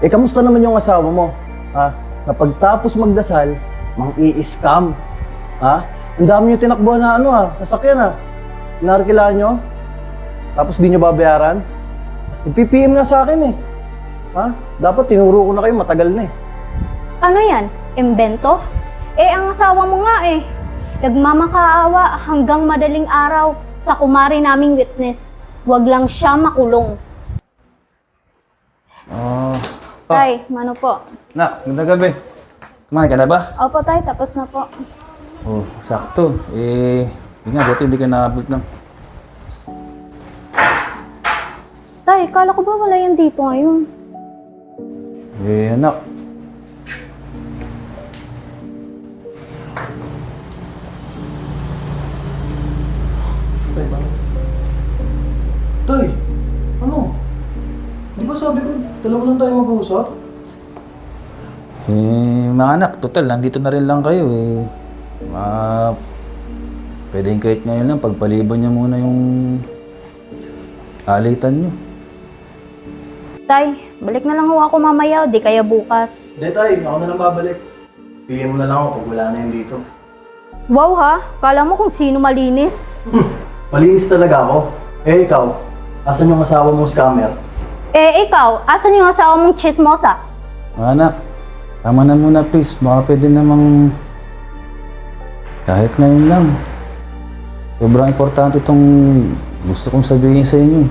Eh, kamusta naman yung asawa mo? Ha? Na pagtapos magdasal, mang i-scam. Ha? Ang dami nyo tinakbuhan na ano ha, sasakyan ha. Narkilaan nyo, tapos di nyo babayaran. Ipipm nga sa akin eh. Ha? Dapat tinuro ko na kayo matagal na eh. Ano yan? Imbento? Eh, ang asawa mo nga eh. Nagmamakaawa hanggang madaling araw sa kumari naming witness. Huwag lang siya makulong. Oh. Tay, mano po? Nak, ganda gabi. Kumain ka na ba? Opo tay, tapos na po. Oh, sakto. Eh, yun nga, buti hindi ka naabot ng... Tay, kala ko ba wala yan dito ngayon? Eh, anak. Toy, ano? Dalawa lang tayo mag-uusap? Eh, mga anak, total, nandito na rin lang kayo eh. Ah, pwedeng kahit ngayon lang, pagpaliban niyo muna yung alitan niyo. Tay, balik na lang ho ako mamaya, di kaya bukas. Hindi tayo, ako na lang babalik. PM mo na lang ako pag wala na yun dito. Wow ha, kala mo kung sino malinis. Hmm, malinis talaga ako. Eh ikaw, asan yung asawa mong scammer? Eh ikaw, asan yung asawa mong chismosa? Anak, tama na muna please. Baka pwede namang kahit ngayon lang. Sobrang importante itong gusto kong sabihin sa inyo.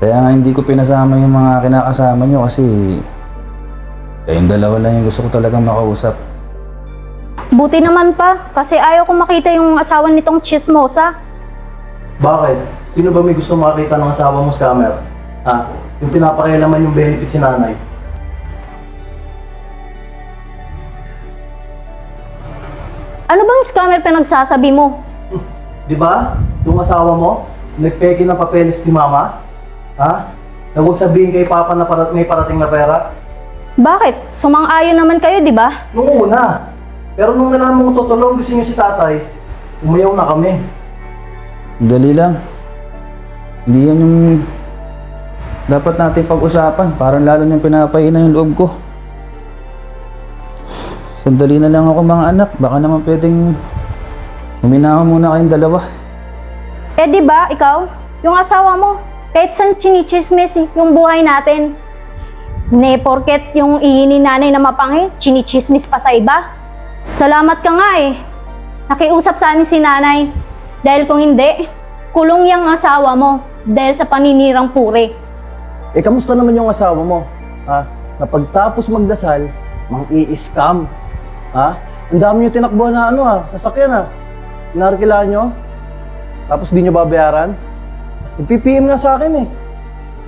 Kaya nga hindi ko pinasama yung mga kinakasama nyo kasi kayong dalawa lang yung gusto ko talagang makausap. Buti naman pa, kasi ayaw ko makita yung asawa nitong chismosa. Bakit? Sino ba may gusto makakita ng asawa mong scammer? Ha? Yung pinapakialaman yung benefit si nanay. Ano bang scammer pinagsasabi mo? Hmm, Di ba? Yung asawa mo, nagpeke ng papeles ni mama? Ha? Na huwag sabihin kay papa na para, may parating na pera? Bakit? Sumang-ayon naman kayo, di ba? Nung una. Pero nung nalaman mo tutulong gusto niyo si tatay, umayaw na kami. Dali lang. Hindi yan yung dapat natin pag-usapan. Parang lalo niyang pinapahina yung loob ko. Sandali na lang ako mga anak. Baka naman pwedeng huminawa muna kayong dalawa. Eh, di ba, ikaw? Yung asawa mo, kahit saan chinichismis yung buhay natin. Ne, porket yung ihi nanay na mapangit, chinichismis pa sa iba. Salamat ka nga eh. Nakiusap sa amin si nanay. Dahil kung hindi, kulong yung asawa mo dahil sa paninirang puri. Eh, kamusta naman yung asawa mo? Ha? Na pagtapos magdasal, mang i-scam. Ha? Ang dami nyo tinakbuhan na ano ha, sasakyan ha. Narkilaan nyo, tapos di nyo babayaran. Ipipm nga sa akin eh.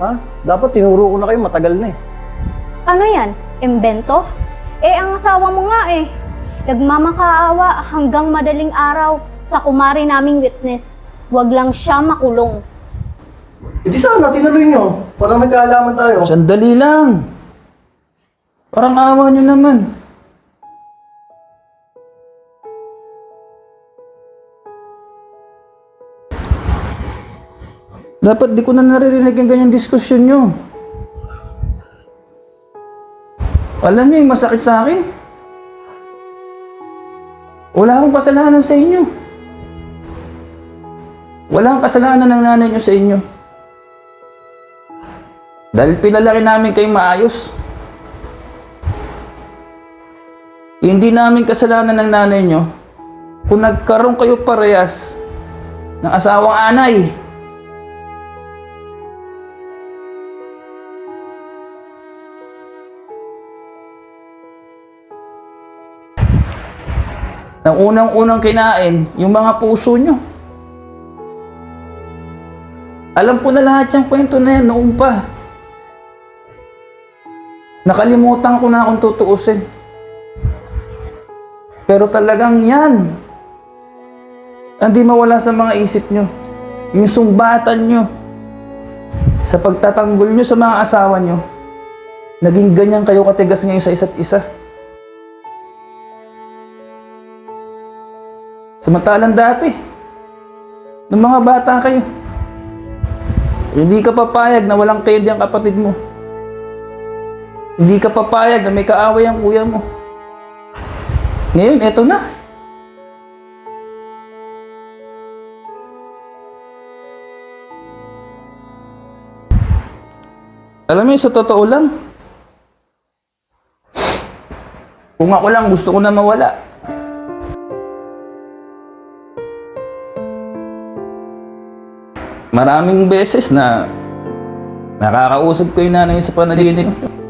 Ha? Dapat tinuro ko na kayo matagal na eh. Ano yan? Imbento? Eh, ang asawa mo nga eh. Nagmamakaawa hanggang madaling araw sa kumari naming witness. Huwag lang siya makulong. Eh di sana, tinuloy nyo. Parang nagkaalaman tayo. Sandali lang. Parang awa niyo naman. Dapat di ko na naririnig yung ganyang diskusyon nyo. Alam niyo yung masakit sa akin. Wala akong kasalanan sa inyo. Wala akong kasalanan ng nanay niyo sa inyo. Dahil pinalaki namin kayo maayos. Hindi namin kasalanan ng nanay nyo kung nagkaroon kayo parehas ng asawang anay. Nang unang-unang kinain, yung mga puso nyo. Alam ko na lahat yung kwento na yan noon pa. Nakalimutan ko na akong tutuusin. Pero talagang yan. Hindi mawala sa mga isip nyo. Yung sumbatan nyo. Sa pagtatanggol nyo sa mga asawa nyo. Naging ganyan kayo katigas ngayon sa isa't isa. Samantalang dati, nung mga bata kayo, hindi ka papayag na walang kayod yung kapatid mo. Hindi ka papayag na may kaaway ang kuya mo. Ngayon, eto na. Alam mo sa totoo lang, kung ako lang gusto ko na mawala. Maraming beses na nakakausap ko yung nanay sa panaginip.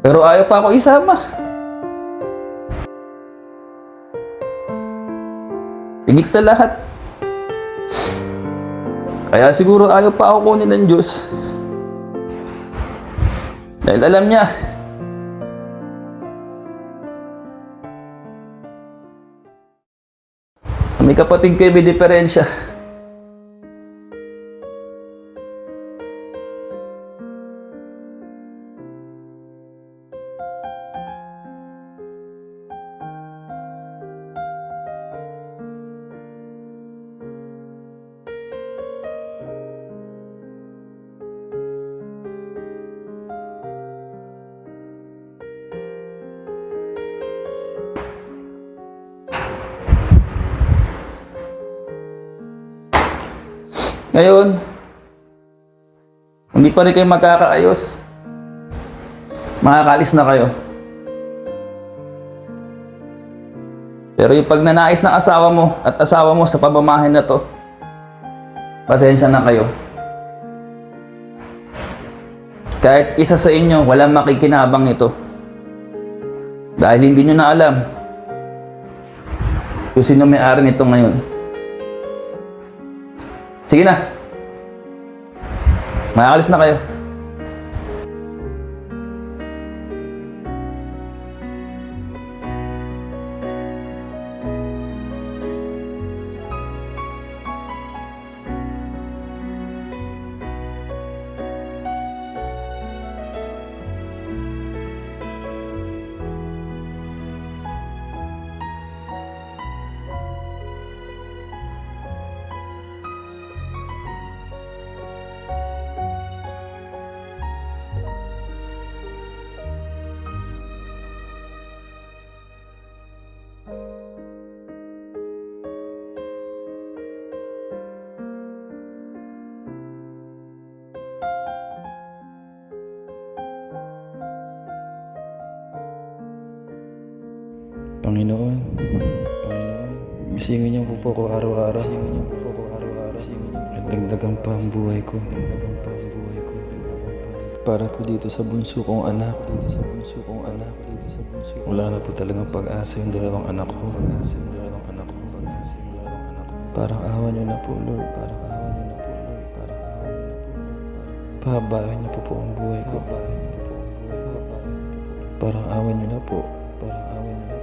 Pero ayaw pa ako isama. Higit sa lahat. Kaya siguro ayaw pa ako kunin ng Diyos. Dahil alam niya, may kapatid kayo may diferensya. Ngayon, hindi pa rin kayo magkakaayos. Makakalis na kayo. Pero yung pagnanais ng asawa mo at asawa mo sa pamamahin na to, pasensya na kayo. Kahit isa sa inyo, walang makikinabang ito. Dahil hindi nyo na alam kung sino may-ari nito ngayon. Sige na. Makakalis na kayo. Panginoon, Panginoon, isingin niyo po po ako araw-araw. Isingin niyo po po ako araw-araw. Nagdagdagan pa ang buhay ko. Nagdagdagan pa ang buhay ko. Para po dito sa bunso kong anak. Dito sa bunso kong anak. Dito sa bunso kong Wala na po talagang pag-asa yung dalawang anak ko. Pag-asa yung dalawang anak ko. Pag-asa yung dalawang anak ko. Parang awa niyo na po, Lord. Parang awa niyo na po, Lord. Parang awa niyo na po, Lord. Pahabain niyo po po ang buhay ko. Pahabain niyo po po ang buhay ko. Po po. Parang awa niyo na po. Parang awa niyo na